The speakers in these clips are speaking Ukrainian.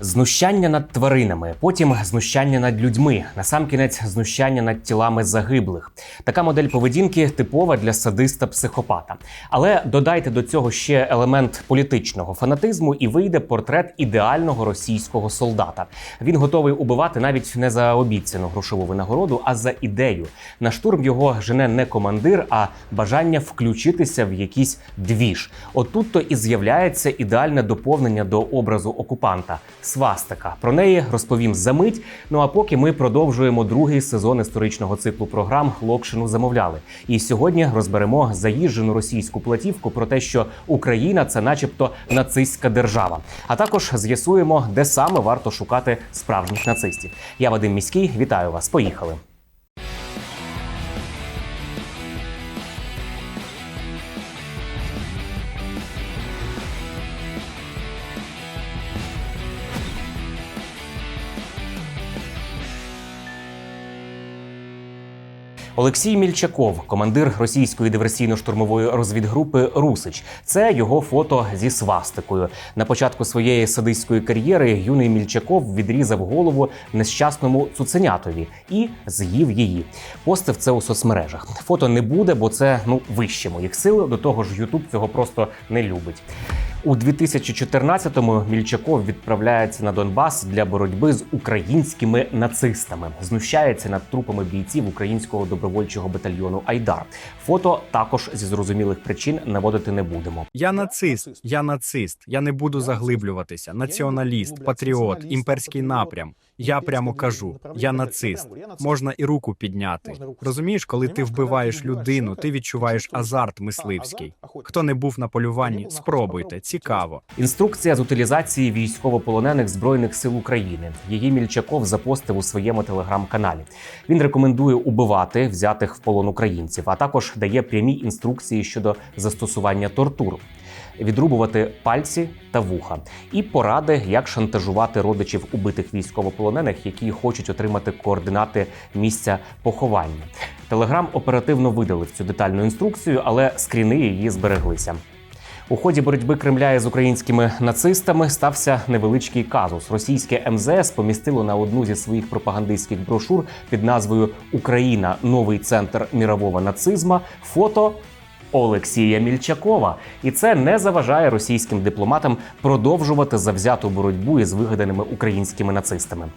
Знущання над тваринами, потім знущання над людьми, насамкінець знущання над тілами загиблих. Така модель поведінки типова для садиста-психопата. Але додайте до цього ще елемент політичного фанатизму, і вийде портрет ідеального російського солдата. Він готовий убивати навіть не за обіцяну грошову винагороду, а за ідею. На штурм його жене не командир, а бажання включитися в якийсь двіж. Отут то і з'являється ідеальне доповнення до образу окупанта свастика. Про неї розповім за мить. Ну а поки ми продовжуємо другий сезон історичного циклу програм Локшину замовляли. І сьогодні розберемо заїжджену російську платівку про те, що Україна це, начебто, нацистська держава. А також з'ясуємо, де саме варто шукати справжніх нацистів. Я Вадим Міський, вітаю вас. Поїхали. Олексій Мільчаков, командир російської диверсійно-штурмової розвідгрупи Русич. Це його фото зі свастикою. На початку своєї садистської кар'єри юний Мільчаков відрізав голову нещасному цуценятові і з'їв її. Постив це у соцмережах. Фото не буде, бо це ну вище моїх сил. До того ж, Ютуб цього просто не любить. У 2014-му Мільчаков відправляється на Донбас для боротьби з українськими нацистами. Знущається над трупами бійців українського добровольчого батальйону Айдар. Фото також зі зрозумілих причин наводити не будемо. Я нацист, я нацист. Я не буду заглиблюватися. Націоналіст, патріот, імперський напрям. Я прямо кажу, я нацист. Можна і руку підняти. Розумієш, коли ти вбиваєш людину, ти відчуваєш азарт мисливський. Хто не був на полюванні, спробуйте. Цікаво. Інструкція з утилізації військовополонених збройних сил України. Її Мільчаков запостив у своєму телеграм-каналі. Він рекомендує убивати взятих в полон українців, а також дає прямі інструкції щодо застосування тортур. Відрубувати пальці та вуха, і поради, як шантажувати родичів убитих військовополонених, які хочуть отримати координати місця поховання. Телеграм оперативно видалив цю детальну інструкцію, але скріни її збереглися. У ході боротьби Кремля із українськими нацистами стався невеличкий казус. Російське МЗС помістило на одну зі своїх пропагандистських брошур під назвою Україна новий центр мірового нацизма фото. Олексія Мільчакова, і це не заважає російським дипломатам продовжувати завзяту боротьбу із вигаданими українськими нацистами.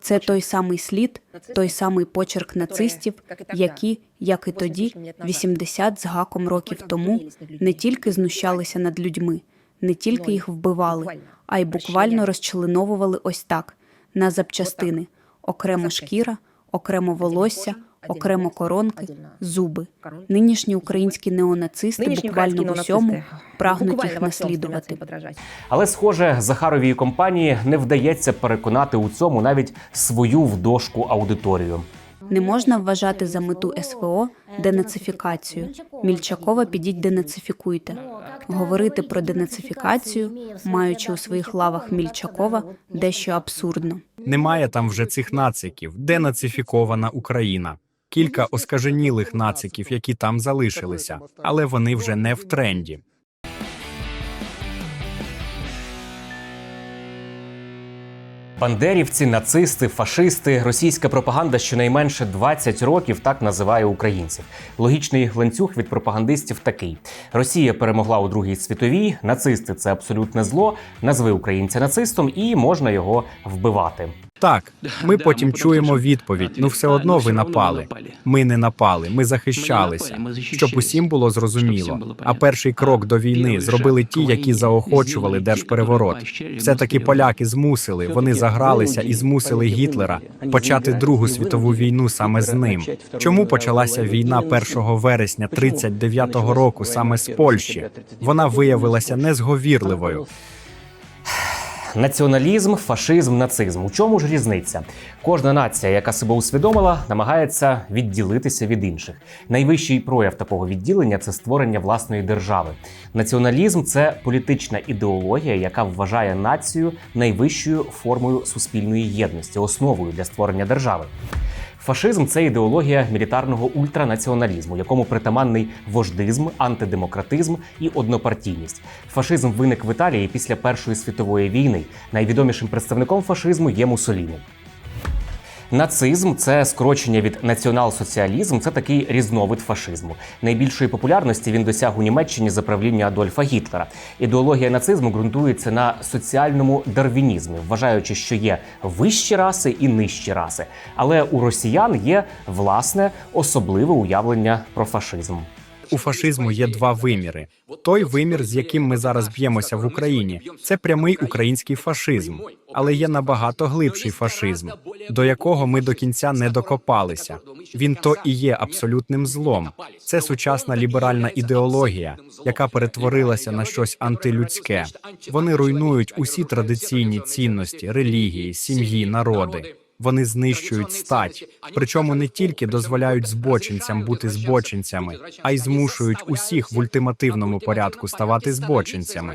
Це той самий слід, той самий почерк нацистів, які, як і тоді, 80 з гаком років тому, не тільки знущалися над людьми, не тільки їх вбивали, а й буквально розчленовували ось так на запчастини: окремо шкіра, окремо волосся, окремо коронки, зуби. Нинішні українські неонацисти буквально в усьому прагнуть їх наслідувати. Але, схоже, Захаровій компанії не вдається переконати у цьому навіть свою вдошку аудиторію. Не можна вважати за мету СВО денацифікацію. Мільчакова підіть денацифікуйте. Говорити про денацифікацію, маючи у своїх лавах Мільчакова, дещо абсурдно. Немає там вже цих нациків. Де нацифікована Україна? Кілька оскаженілих нациків, які там залишилися, але вони вже не в тренді. Бандерівці, нацисти, фашисти, російська пропаганда щонайменше 20 років так називає українців. Логічний ланцюг від пропагандистів такий: Росія перемогла у Другій світовій, нацисти це абсолютне зло. Назви українця нацистом, і можна його вбивати. Так, ми потім чуємо відповідь. Ну, все одно ви напали. Ми не напали, ми захищалися. Щоб усім було зрозуміло. А перший крок до війни зробили ті, які заохочували держпереворот. Все таки поляки змусили. Вони загралися і змусили Гітлера почати Другу світову війну саме з ним. Чому почалася війна 1 вересня 39-го року саме з Польщі? Вона виявилася незговірливою. Націоналізм, фашизм, нацизм. У чому ж різниця? Кожна нація, яка себе усвідомила, намагається відділитися від інших. Найвищий прояв такого відділення це створення власної держави. Націоналізм це політична ідеологія, яка вважає націю найвищою формою суспільної єдності, основою для створення держави. Фашизм це ідеологія мілітарного ультранаціоналізму, якому притаманний вождизм, антидемократизм і однопартійність. Фашизм виник в Італії після Першої світової війни. Найвідомішим представником фашизму є Муссоліні. Нацизм це скорочення від націонал-соціалізм, це такий різновид фашизму. Найбільшої популярності він досяг у Німеччині за правління Адольфа Гітлера. Ідеологія нацизму ґрунтується на соціальному дарвінізмі, вважаючи, що є вищі раси і нижчі раси. Але у росіян є власне особливе уявлення про фашизм. У фашизму є два виміри. Той вимір, з яким ми зараз б'ємося в Україні, це прямий український фашизм, але є набагато глибший фашизм, до якого ми до кінця не докопалися. Він то і є абсолютним злом. Це сучасна ліберальна ідеологія, яка перетворилася на щось антилюдське. Вони руйнують усі традиційні цінності, релігії, сім'ї, народи. Вони знищують стать, причому не тільки дозволяють збочинцям бути збочинцями, а й змушують усіх в ультимативному порядку ставати збочинцями.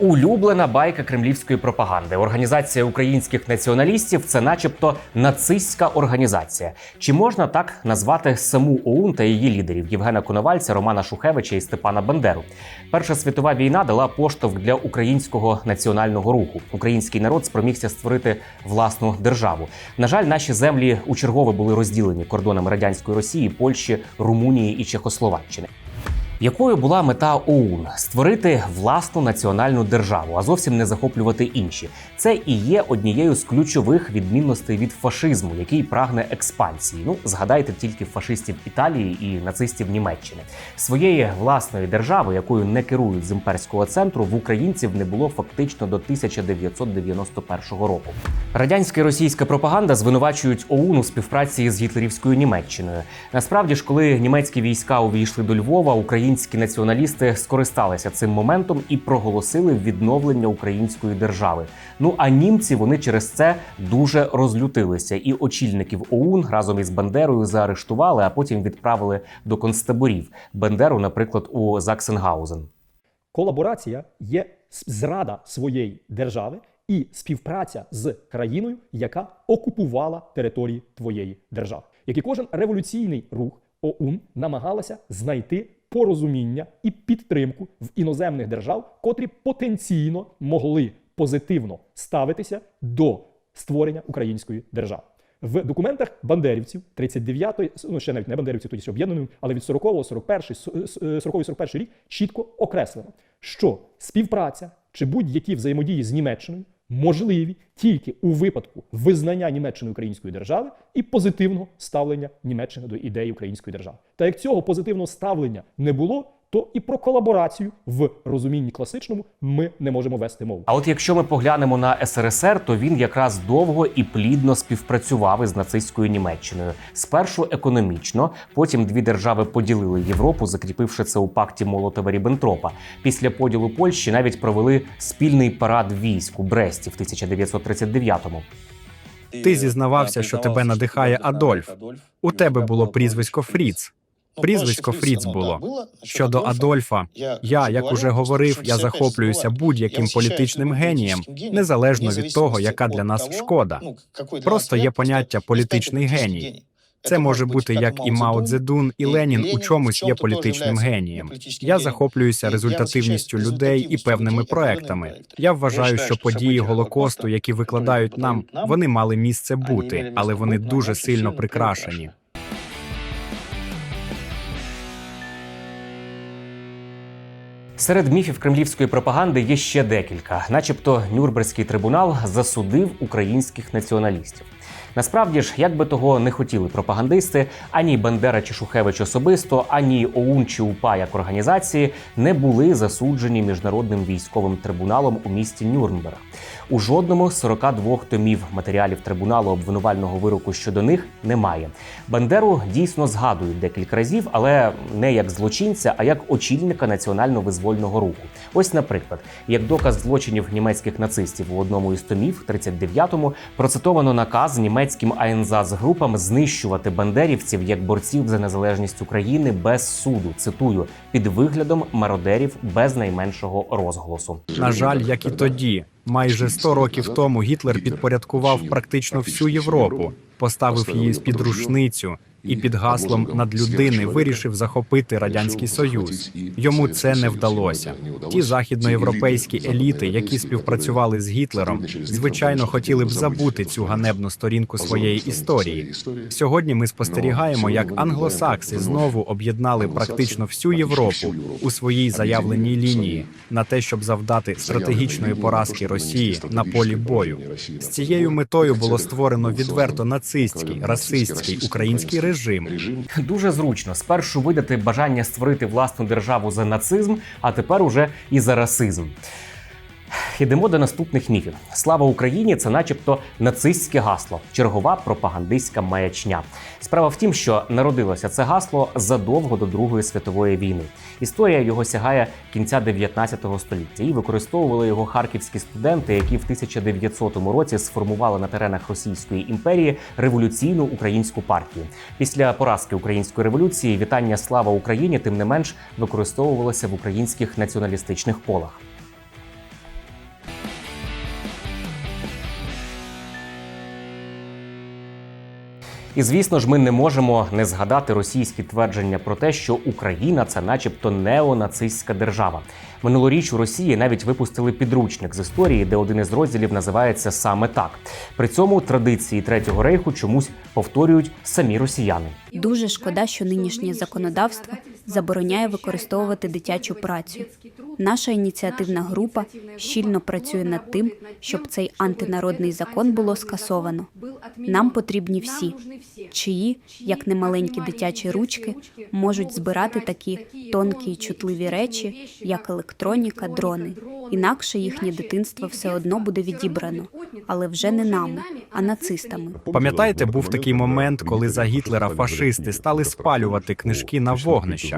Улюблена байка кремлівської пропаганди. Організація українських націоналістів це, начебто, нацистська організація. Чи можна так назвати саму ОУН та її лідерів Євгена Коновальця, Романа Шухевича і Степана Бандеру? Перша світова війна дала поштовх для українського національного руху. Український народ спромігся створити власну державу. На жаль, наші землі у чергове були розділені кордонами радянської Росії, Польщі, Румунії і Чехословаччини. Якою була мета ОУН створити власну національну державу, а зовсім не захоплювати інші? Це і є однією з ключових відмінностей від фашизму, який прагне експансії. Ну згадайте тільки фашистів Італії і нацистів Німеччини. Своєї власної держави, якою не керують з імперського центру, в українців не було фактично до 1991 року. Радянська і російська пропаганда звинувачують ОУН у співпраці з гітлерівською Німеччиною. Насправді ж, коли німецькі війська увійшли до Львова, українські націоналісти скористалися цим моментом і проголосили відновлення української держави. Ну а німці вони через це дуже розлютилися, і очільників ОУН разом із Бандерою заарештували, а потім відправили до концтаборів. Бандеру, наприклад, у Заксенгаузен. Колаборація є зрада своєї держави і співпраця з країною, яка окупувала території твоєї держави. Як і кожен революційний рух, ОУН намагалася знайти порозуміння і підтримку в іноземних держав, котрі потенційно могли позитивно ставитися до створення української держави. В документах бандерівців 39-ї, ну ще навіть не бандерівців, тоді ще об'єднаної, але від 40-го, 41 40-41 рік чітко окреслено, що співпраця чи будь-які взаємодії з Німеччиною можливі тільки у випадку визнання Німеччини української держави і позитивного ставлення Німеччини до ідеї української держави. Та як цього позитивного ставлення не було, то і про колаборацію в розумінні класичному ми не можемо вести мову. А от якщо ми поглянемо на СРСР, то він якраз довго і плідно співпрацював із нацистською Німеччиною. Спершу економічно, потім дві держави поділили Європу, закріпивши це у пакті Молотова Ріббентропа. Після поділу Польщі навіть провели спільний парад військ у Бресті в 1939-му. Ти зізнавався, що тебе надихає Адольф. У тебе було прізвисько Фріц. Прізвисько Фріц було. Щодо Адольфа, я, як уже говорив, я захоплююся будь-яким політичним генієм, незалежно від того, яка для нас шкода. Просто є поняття політичний геній. Це може бути як і Мао Цзедун, і Ленін у чомусь є політичним генієм. Я захоплююся результативністю людей і певними проектами. Я вважаю, що події голокосту, які викладають нам, вони мали місце бути, але вони дуже сильно прикрашені. Серед міфів кремлівської пропаганди є ще декілька, начебто Нюрнберзький трибунал засудив українських націоналістів. Насправді ж, як би того не хотіли пропагандисти, ані Бандера чи Шухевич особисто, ані ОУН чи УПА як організації не були засуджені міжнародним військовим трибуналом у місті Нюрнберг. У жодному з 42 томів матеріалів трибуналу обвинувального вироку щодо них немає. Бандеру дійсно згадують декілька разів, але не як злочинця, а як очільника національно-визвольної визвольного руху. Ось, наприклад, як доказ злочинів німецьких нацистів у одному із томів, 39-му, процитовано наказ німецьким АНЗАЗ групам знищувати бандерівців як борців за незалежність України без суду. Цитую під виглядом мародерів без найменшого розголосу. На жаль, як і тоді, майже 100 років тому Гітлер підпорядкував практично всю Європу, поставив її під рушницю і під гаслом надлюдини вирішив захопити радянський союз. Йому це не вдалося. Ті західноєвропейські еліти, які співпрацювали з Гітлером, звичайно хотіли б забути цю ганебну сторінку своєї історії. Сьогодні ми спостерігаємо, як англосакси знову об'єднали практично всю Європу у своїй заявленій лінії на те, щоб завдати стратегічної поразки Росії на полі бою. З цією метою було створено відверто нацистський, расистський український режим. Режим Дуже зручно спершу видати бажання створити власну державу за нацизм, а тепер уже і за расизм. Йдемо до наступних міфів. Слава Україні! Це, начебто, нацистське гасло, чергова пропагандистська маячня. Справа в тім, що народилося це гасло задовго до Другої світової війни. Історія його сягає кінця 19 століття і використовували його харківські студенти, які в 1900 році сформували на теренах Російської імперії революційну українську партію. Після поразки української революції вітання Слава Україні тим не менш використовувалося в українських націоналістичних колах. І звісно ж, ми не можемо не згадати російські твердження про те, що Україна це, начебто, неонацистська держава. Минулоріч у Росії навіть випустили підручник з історії, де один із розділів називається саме так. При цьому традиції третього рейху чомусь повторюють самі росіяни. Дуже шкода, що нинішнє законодавство забороняє використовувати дитячу працю. Наша ініціативна група щільно працює над тим, щоб цей антинародний закон було скасовано. Нам потрібні всі, чиї, як немаленькі дитячі ручки, можуть збирати такі тонкі і чутливі речі, як електроніка, дрони. Інакше їхнє дитинство все одно буде відібрано, але вже не нами, а нацистами. Пам'ятаєте, був такий момент, коли за Гітлера фашисти стали спалювати книжки на вогнищах.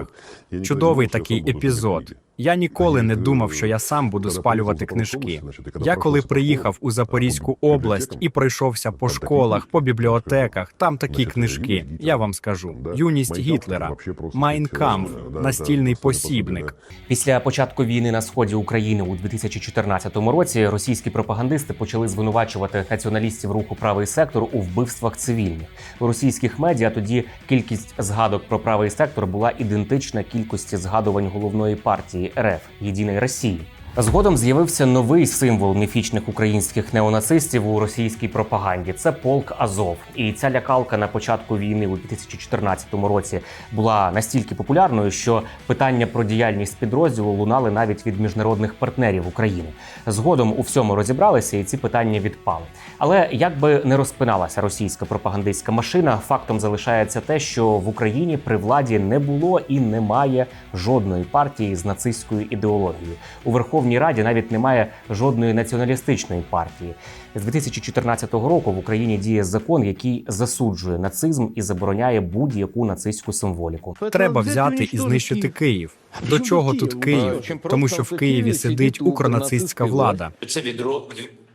Чудовий такий епізод. Я ніколи не думав, що я сам буду спалювати книжки. Я коли приїхав у Запорізьку область і пройшовся по школах, по бібліотеках, там такі книжки. Я вам скажу: юність Гітлера, Майн Кампф, настільний посібник. Після початку війни на сході України у 2014 році російські пропагандисти почали звинувачувати націоналістів руху правий сектор у вбивствах цивільних. У російських медіа тоді кількість згадок про правий сектор була ідентична кількості згадувань головної партії РФ Единой Росії. Згодом з'явився новий символ міфічних українських неонацистів у російській пропаганді. Це полк Азов. І ця лякалка на початку війни у 2014 році була настільки популярною, що питання про діяльність підрозділу лунали навіть від міжнародних партнерів України. Згодом у всьому розібралися, і ці питання відпали. Але як би не розпиналася російська пропагандистська машина, фактом залишається те, що в Україні при владі не було і немає жодної партії з нацистською ідеологією. У Верховній Раді навіть немає жодної націоналістичної партії. З 2014 року в Україні діє закон, який засуджує нацизм і забороняє будь-яку нацистську символіку. Треба взяти і знищити Київ. До чого тут Київ? Тому що в Києві сидить укронацистська влада. Це відро...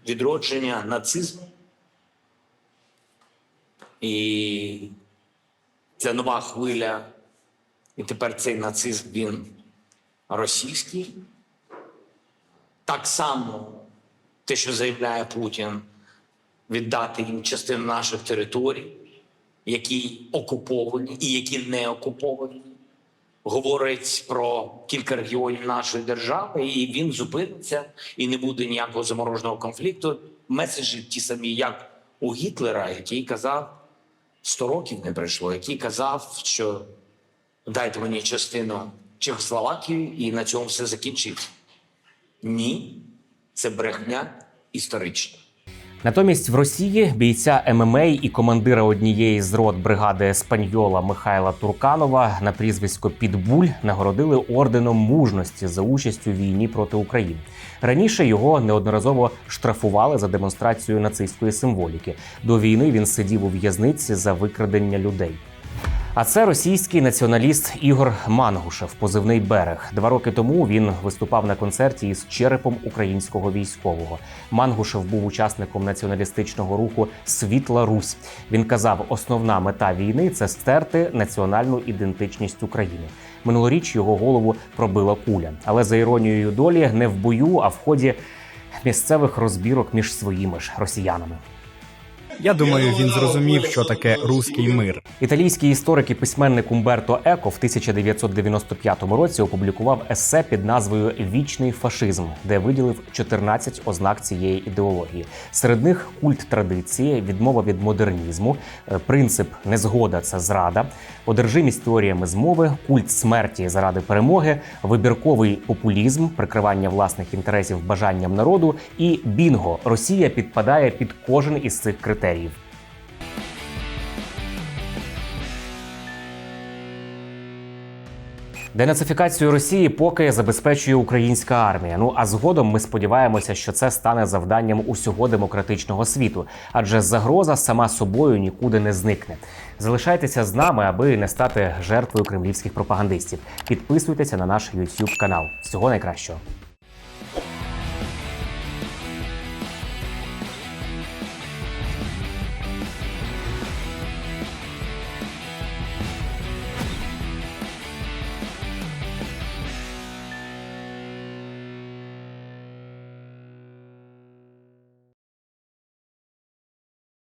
відродження нацизму. І це нова хвиля. І тепер цей нацизм він російський. Так само те, що заявляє Путін, віддати їм частину наших територій, які окуповані і які не окуповані говорить про кілька регіонів нашої держави, і він зупиниться, і не буде ніякого замороженого конфлікту. Меседжі ті самі, як у Гітлера, який казав 100 років не пройшло, який казав, що дайте мені частину Чехословакії, і на цьому все закінчиться. Ні, це брехня історична. Натомість в Росії бійця ММА і командира однієї з рот бригади Еспаньола Михайла Турканова на прізвисько Підбуль нагородили орденом мужності за участь у війні проти України. Раніше його неодноразово штрафували за демонстрацію нацистської символіки. До війни він сидів у в'язниці за викрадення людей. А це російський націоналіст Ігор Мангушев, позивний берег. Два роки тому він виступав на концерті із черепом українського військового. Мангушев був учасником націоналістичного руху Світла Русь. Він казав, основна мета війни це стерти національну ідентичність України. Минулоріч його голову пробила куля, але за іронією долі не в бою, а в ході місцевих розбірок між своїми ж росіянами. Я думаю, він зрозумів, що таке руський мир. Італійський історик і письменник Умберто Еко в 1995 році опублікував есе під назвою Вічний фашизм, де виділив 14 ознак цієї ідеології. Серед них культ традиції, відмова від модернізму, е, принцип незгода це зрада, одержимість теоріями змови, культ смерті заради перемоги, вибірковий популізм, прикривання власних інтересів бажанням народу і бінго. Росія підпадає під кожен із цих критеріїв. Денацифікацію Росії поки забезпечує українська армія. Ну а згодом ми сподіваємося, що це стане завданням усього демократичного світу, адже загроза сама собою нікуди не зникне. Залишайтеся з нами, аби не стати жертвою кремлівських пропагандистів. Підписуйтеся на наш YouTube канал. Всього найкращого.